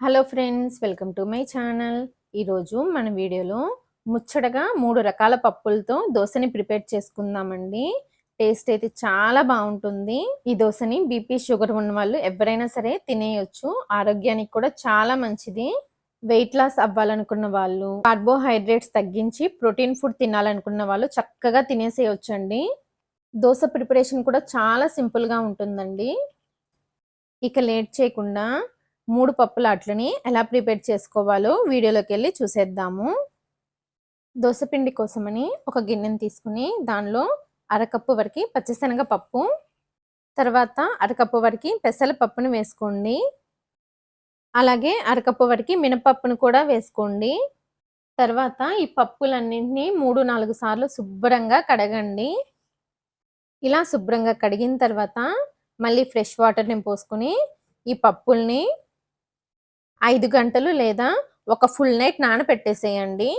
Hello friends welcome to my channel. ఈరోజు మన వీడియోలో ముచ్చటగా మూడు రకాల పప్పులతో దోశని ప్రిపేర్ చేసుకుందామండి. టేస్ట్ అయితే చాలా బాగుంటుంది. ఈ దోశని బీపీ షుగర్ ఉన్న వాళ్ళు ఎవరైనా సరే తినేయొచ్చు. ఆరోగ్యానికి కూడా చాలా మంచిది. వెయిట్ లాస్ అవ్వాలనుకున్న వాళ్ళు కార్బోహైడ్రేట్స్ తగ్గించి ప్రోటీన్ ఫుడ్ తినాలనుకున్న వాళ్ళు చక్కగా తినేసేయొచ్చండి. దోశ ప్రిపరేషన్ కూడా చాలా సింపుల్గా ఉంటుందండి. ఇక లేట్ చేయకుండా మూడు పప్పుల అట్లని ఎలా ప్రిపేర్ చేసుకోవాలో వీడియోలోకి వెళ్ళి చూసేద్దాము. దోశపిండి కోసమని ఒక గిన్నెని తీసుకుని దానిలో అరకప్పు వరకు పచ్చిశనగ పప్పు తర్వాత అరకప్పు వరకు పెసల పప్పుని వేసుకోండి. అలాగే అరకప్పు వరకు మినపప్పును కూడా వేసుకోండి. తర్వాత ఈ పప్పులన్నింటినీ మూడు నాలుగు సార్లు శుభ్రంగా కడగండి. ఇలా శుభ్రంగా కడిగిన తర్వాత మళ్ళీ ఫ్రెష్ వాటర్ని పోసుకొని ఈ పప్పుల్ని ఐదు గంటలు లేదా ఒక ఫుల్ నైట్ నానబెట్టేసేయండి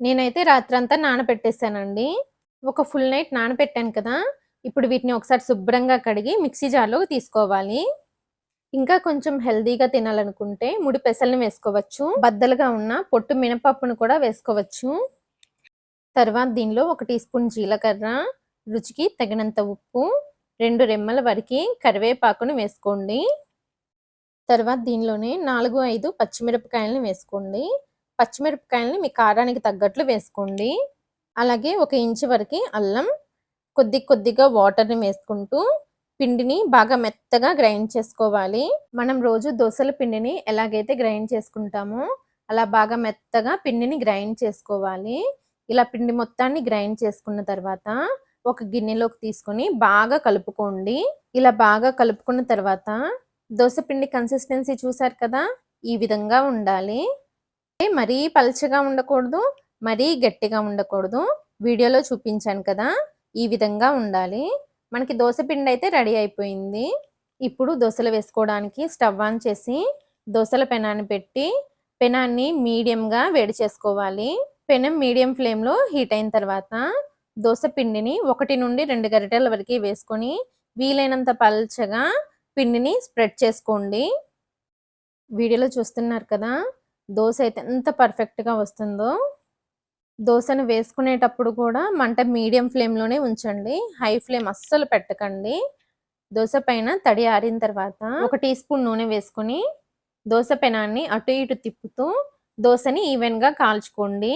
నేనైతే రాత్రంతా నానబెట్టేసానండి ఒక ఫుల్ నైట్ నానబెట్టాను కదా ఇప్పుడు వీటిని ఒకసారి శుభ్రంగా కడిగి మిక్సీ జార్లో తీసుకోవాలి. ఇంకా కొంచెం హెల్దీగా తినాలనుకుంటే ముడి పెసల్ని వేసుకోవచ్చు. బద్దలుగా ఉన్న పొట్టు మినపప్పును కూడా వేసుకోవచ్చు. తర్వాత దీనిలో ఒక టీ స్పూన్ జీలకర్ర రుచికి తగినంత ఉప్పు రెండు రెమ్మల వరకు కరివేపాకును వేసుకోండి. తర్వాత దీనిలోనే నాలుగు ఐదు పచ్చిమిరపకాయలని వేసుకోండి. పచ్చిమిరపకాయలని మీ కారానికి తగ్గట్లు వేసుకోండి. అలాగే ఒక ఇంచు వరకు అల్లం కొద్ది కొద్దిగా వాటర్ని వేసుకుంటూ పిండిని బాగా మెత్తగా గ్రైండ్ చేసుకోవాలి. మనం రోజు దోశల పిండిని ఎలాగైతే గ్రైండ్ చేసుకుంటామో అలా బాగా మెత్తగా పిండిని గ్రైండ్ చేసుకోవాలి. ఇలా పిండి మొత్తాన్ని గ్రైండ్ చేసుకున్న తర్వాత ఒక గిన్నెలోకి తీసుకొని బాగా కలుపుకోండి. ఇలా బాగా కలుపుకున్న తర్వాత దోశపిండి కన్సిస్టెన్సీ చూసారు కదా? ఈ విధంగా ఉండాలి. మరీ పలచగా ఉండకూడదు మరీ గట్టిగా ఉండకూడదు. వీడియోలో చూపించాను కదా ఈ విధంగా ఉండాలి. మనకి దోశపిండి అయితే రెడీ అయిపోయింది. ఇప్పుడు దోశలు వేసుకోవడానికి స్టవ్ ఆన్ చేసి దోశల పెనాన్ని పెట్టి పెనాన్ని మీడియంగా వేడి చేసుకోవాలి. పెనం మీడియం ఫ్లేమ్లో హీట్ అయిన తర్వాత దోశ పిండిని ఒకటి నుండి రెండు గరిటెల వరకు వేసుకొని వీలైనంత పల్చగా పిండిని స్ప్రెడ్ చేసుకోండి. వీడియోలో చూస్తున్నారు కదా దోశ అయితే ఎంత పర్ఫెక్ట్గా వస్తుందో. దోశను వేసుకునేటప్పుడు కూడా మంట మీడియం ఫ్లేమ్లోనే ఉంచండి. హై ఫ్లేమ్ అస్సలు పెట్టకండి. దోశ పైన తడి ఆరిన తర్వాత ఒక టీ స్పూన్ నూనె వేసుకొని దోశ పెనాన్ని అటు ఇటు తిప్పుతూ దోశని ఈవెన్గా కాల్చుకోండి.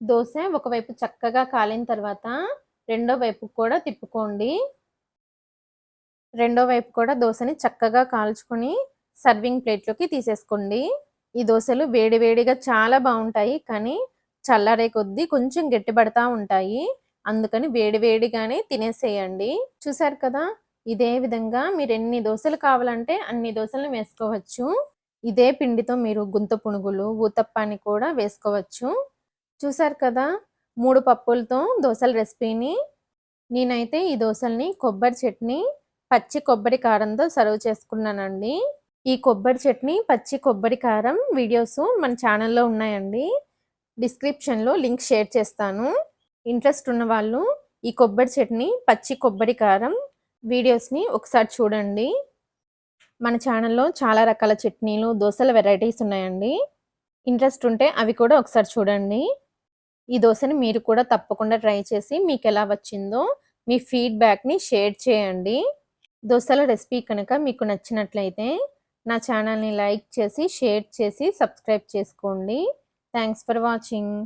దోశ ఒకవైపు చక్కగా కాలిన తర్వాత రెండో వైపు కూడా తిప్పుకోండి. రెండో వైపు కూడా దోశని చక్కగా కాల్చుకొని సర్వింగ్ ప్లేట్లోకి తీసేసుకోండి. ఈ దోశలు వేడివేడిగా చాలా బాగుంటాయి కానీ చల్లారే కొద్దీ కొంచెం గట్టిపడతా ఉంటాయి. అందుకని వేడివేడిగానే తినేసేయండి. చూసారు కదా? ఇదే విధంగా మీరు ఎన్ని దోశలు కావాలంటే అన్ని దోశలను వేసుకోవచ్చు. ఇదే పిండితో మీరు గుంత పునుగులు ఊతప్పాన్ని కూడా వేసుకోవచ్చు. చూసారు కదా? మూడు పప్పులతో దోశల రెసిపీని. నేనైతే ఈ దోశల్ని కొబ్బరి చట్నీ పచ్చి కొబ్బరి కారంతో సర్వ్ చేసుకున్నానండి. ఈ కొబ్బరి చట్నీ పచ్చి కొబ్బరి కారం వీడియోస్ మన ఛానల్లో ఉన్నాయండి. డిస్క్రిప్షన్లో లింక్ షేర్ చేస్తాను. ఇంట్రెస్ట్ ఉన్న వాళ్ళు ఈ కొబ్బరి చట్నీ పచ్చి కొబ్బరి కారం వీడియోస్ని ఒకసారి చూడండి. మన ఛానల్లో చాలా రకాల చట్నీలు దోశల వెరైటీస్ ఉన్నాయండి. ఇంట్రెస్ట్ ఉంటే అవి కూడా ఒకసారి చూడండి. ఈ దోశని మీరు కూడా తప్పకుండా ట్రై చేసి మీకు ఎలా వచ్చిందో మీ ఫీడ్బ్యాక్ని షేర్ చేయండి. దోశల రెసిపీ కనుక మీకు నచ్చినట్లయితే నా ఛానల్ని లైక్ చేసి షేర్ చేసి సబ్స్క్రైబ్ చేసుకోండి. Thanks for watching.